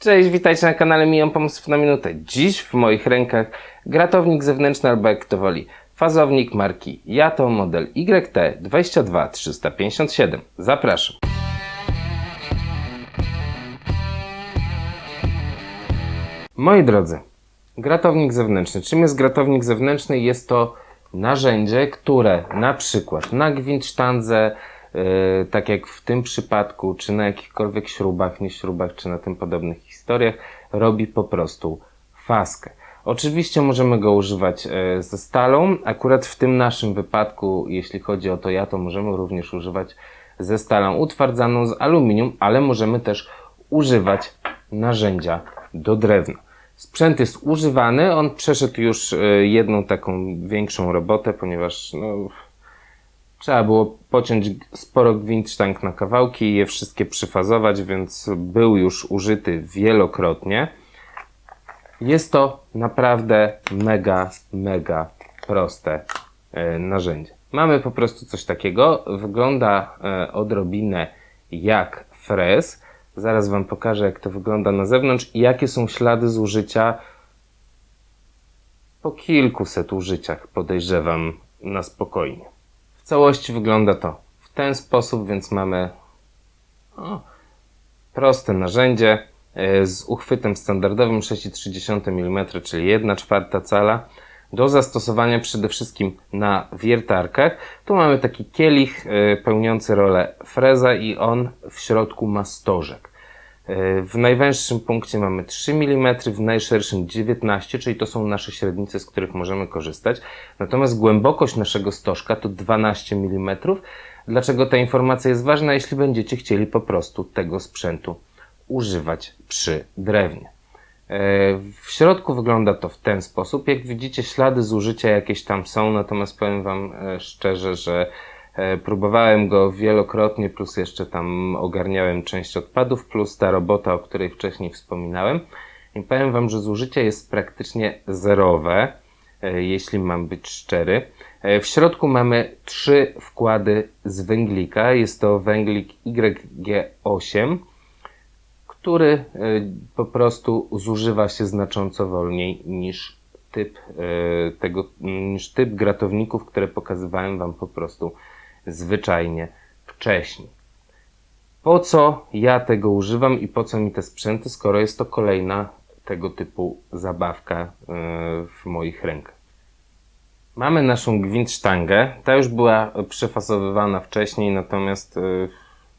Cześć, witajcie na kanale Mijam Pomysłów na Minutę. Dziś w moich rękach gratownik zewnętrzny albo jak to woli, fazownik marki Yato model YT22357. Zapraszam. Moi drodzy, gratownik zewnętrzny. Czym jest gratownik zewnętrzny? Jest to narzędzie, które na przykład na gwint sztandze, yy, tak jak w tym przypadku, czy na jakichkolwiek śrubach, nie śrubach, czy na tym podobnych historiach, robi po prostu faskę. Oczywiście możemy go używać e, ze stalą. Akurat w tym naszym wypadku, jeśli chodzi o to ja, to możemy również używać ze stalą utwardzaną z aluminium, ale możemy też używać narzędzia do drewna. Sprzęt jest używany, on przeszedł już e, jedną taką większą robotę, ponieważ no, trzeba było pociąć sporo gwint sztank na kawałki i je wszystkie przyfazować, więc był już użyty wielokrotnie. Jest to naprawdę mega, mega proste e, narzędzie. Mamy po prostu coś takiego. Wygląda e, odrobinę jak frez. Zaraz Wam pokażę, jak to wygląda na zewnątrz i jakie są ślady zużycia po kilkuset użyciach, podejrzewam na spokojnie. Całości wygląda to w ten sposób, więc mamy o, proste narzędzie e, z uchwytem standardowym 6,3 mm, czyli 1 czwarta cala. Do zastosowania przede wszystkim na wiertarkach. Tu mamy taki kielich e, pełniący rolę freza i on w środku ma stożek. E, W najwęższym punkcie mamy 3 mm, w najszerszym 19, czyli to są nasze średnice, z których możemy korzystać. Natomiast głębokość naszego stożka to 12 mm. Dlaczego ta informacja jest ważna? Jeśli będziecie chcieli po prostu tego sprzętu używać przy drewnie. E, W środku wygląda to w ten sposób. Jak widzicie, ślady zużycia jakieś tam są, natomiast powiem Wam e, szczerze, że próbowałem go wielokrotnie, plus jeszcze tam ogarniałem część odpadów, plus ta robota, o której wcześniej wspominałem. I powiem Wam, że zużycie jest praktycznie zerowe, e, jeśli mam być szczery. E, W środku mamy trzy wkłady z węglika. Jest to węglik YG8 który po prostu zużywa się znacząco wolniej niż typ tego, niż typ gratowników, które pokazywałem Wam po prostu zwyczajnie wcześniej. Po co ja tego używam i po co mi te sprzęty, skoro jest to kolejna tego typu zabawka y, w moich rękach. Mamy naszą gwint sztangę. Ta już była przefasowywana wcześniej, natomiast y,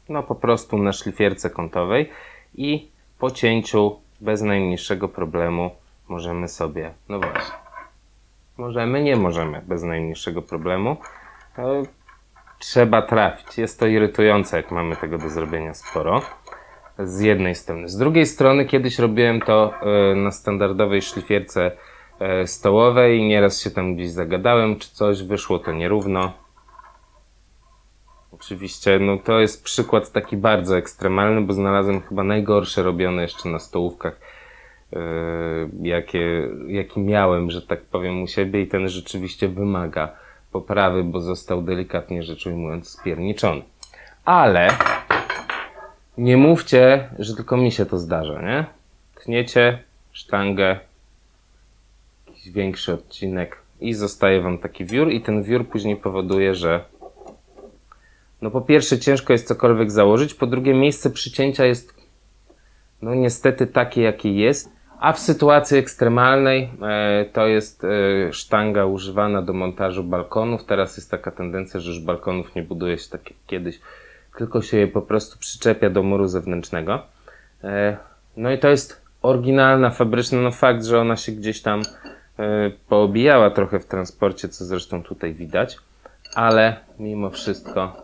no po prostu na szlifierce kątowej i po cięciu bez najmniejszego problemu możemy sobie, no właśnie, możemy, nie możemy bez najmniejszego problemu. Trzeba trafić. Jest to irytujące, jak mamy tego do zrobienia sporo. Z jednej strony. Z drugiej strony, kiedyś robiłem to e, na standardowej szlifierce e, stołowej. Nieraz się tam gdzieś zagadałem, czy coś, wyszło to nierówno. Oczywiście, no to jest przykład taki bardzo ekstremalny, bo znalazłem chyba najgorsze robione jeszcze na stołówkach, yy, jakie, jaki miałem, że tak powiem, u siebie i ten rzeczywiście wymaga poprawy, bo został delikatnie rzecz ujmując spierniczony. Ale nie mówcie, że tylko mi się to zdarza, nie? Tniecie sztangę, jakiś większy odcinek i zostaje wam taki wiór i ten wiór później powoduje, że no po pierwsze ciężko jest cokolwiek założyć, po drugie miejsce przycięcia jest no niestety takie jakie jest, a w sytuacji ekstremalnej e, to jest e, sztanga używana do montażu balkonów. Teraz jest taka tendencja, że już balkonów nie buduje się tak jak kiedyś, tylko się je po prostu przyczepia do muru zewnętrznego. E, no i to jest oryginalna, fabryczna, no fakt, że ona się gdzieś tam poobijała trochę w transporcie, co zresztą tutaj widać, ale mimo wszystko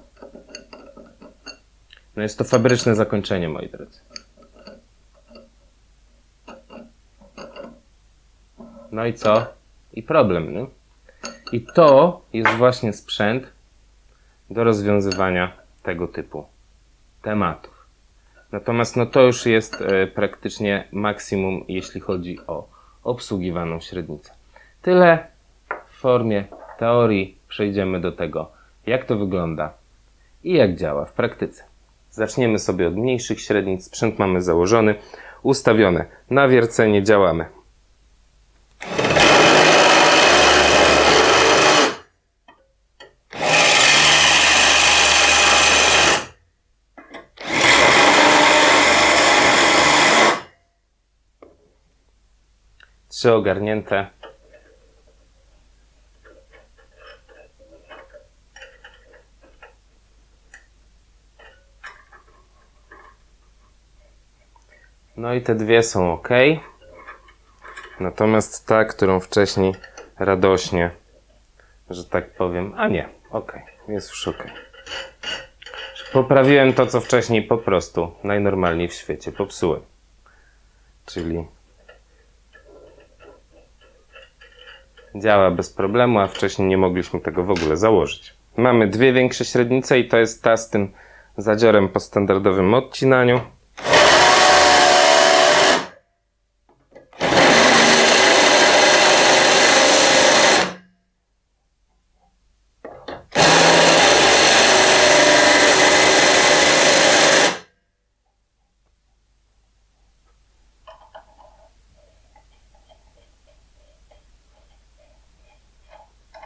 no jest to fabryczne zakończenie, moi drodzy. No i co? I problem, nie? I to jest właśnie sprzęt do rozwiązywania tego typu tematów. Natomiast no to już jest e, praktycznie maksimum, jeśli chodzi o obsługiwaną średnicę. Tyle w formie teorii. Przejdziemy do tego, jak to wygląda i jak działa w praktyce. Zaczniemy sobie od mniejszych średnic. Sprzęt mamy założony. ustawione. Na wiercenie działamy. Trzy ogarnięte. No i te dwie są ok. Natomiast ta, którą wcześniej radośnie, że tak powiem, a nie, ok, jest już ok. Poprawiłem to, co wcześniej po prostu najnormalniej w świecie popsułem. Czyli działa bez problemu, a wcześniej nie mogliśmy tego w ogóle założyć. Mamy dwie większe średnice i to jest ta z tym zadziorem po standardowym odcinaniu.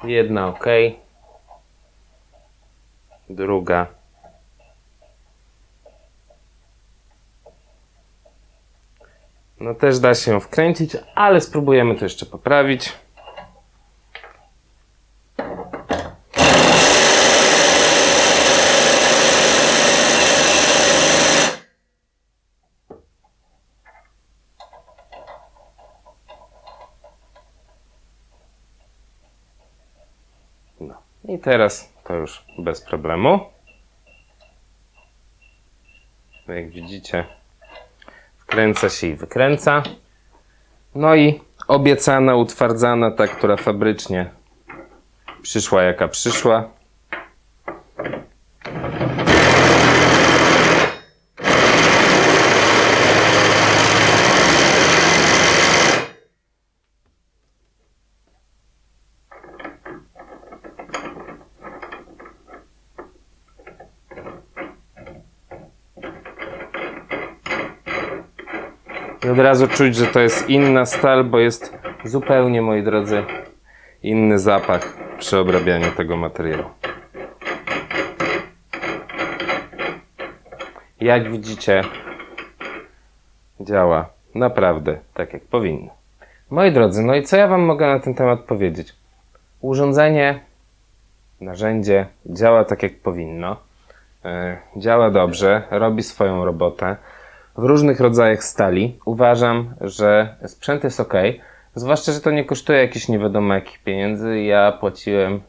Jedna ok. Druga. No też da się wkręcić, ale spróbujemy to jeszcze poprawić. No. I teraz to już bez problemu. Jak widzicie, wkręca się i wykręca. No i obiecana, utwardzana, ta, która fabrycznie przyszła jaka przyszła. I od razu czuć, że to jest inna stal, bo jest zupełnie, moi drodzy, inny zapach przy obrabianiu tego materiału. Jak widzicie, działa naprawdę tak, jak powinno. Moi drodzy, no i co ja Wam mogę na ten temat powiedzieć? Urządzenie, narzędzie działa tak, jak powinno. E, Działa dobrze, robi swoją robotę w różnych rodzajach stali. Uważam, że sprzęt jest ok, zwłaszcza, że to nie kosztuje jakichś nie wiadomo jakich pieniędzy. Ja płaciłem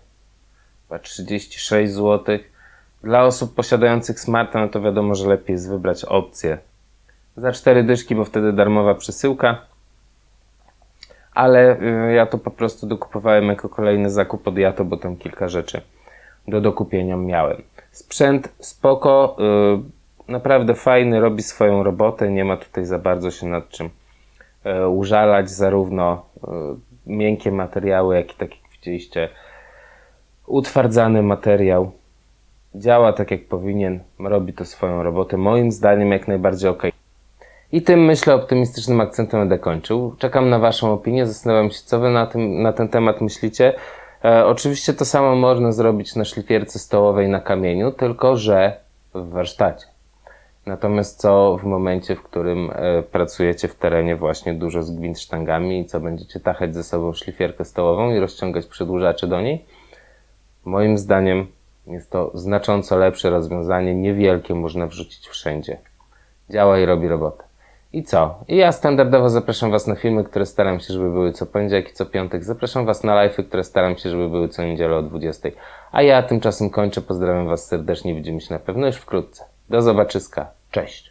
chyba 36 zł. Dla osób posiadających smarta, no to wiadomo, że lepiej jest wybrać opcję za 4 dyszki, bo wtedy darmowa przesyłka. Ale y, ja to po prostu dokupowałem jako kolejny zakup od Jato, bo tam kilka rzeczy do dokupienia miałem. Sprzęt spoko, y, naprawdę fajny, robi swoją robotę, nie ma tutaj za bardzo się nad czym e, użalać, zarówno e, miękkie materiały, jak i tak jak widzieliście, utwardzany materiał. Działa tak jak powinien, robi to swoją robotę. Moim zdaniem jak najbardziej ok. I tym myślę optymistycznym akcentem będę kończył. Czekam na Waszą opinię, zastanawiam się, co Wy na, tym, na ten temat myślicie. E, oczywiście to samo można zrobić na szlifierce stołowej na kamieniu, tylko że w warsztacie. Natomiast co w momencie, w którym e, pracujecie w terenie właśnie dużo z gwintsztangami i co będziecie tachać ze sobą szlifierkę stołową i rozciągać przedłużacze do niej? Moim zdaniem jest to znacząco lepsze rozwiązanie, niewielkie, można wrzucić wszędzie. Działa i robi robotę. I co? I ja standardowo zapraszam Was na filmy, które staram się, żeby były co poniedziałek i co piątek. Zapraszam Was na live'y, które staram się, żeby były co niedzielę o 20. A ja tymczasem kończę. Pozdrawiam Was serdecznie. Widzimy się na pewno już wkrótce. Do zobaczyska. Cześć.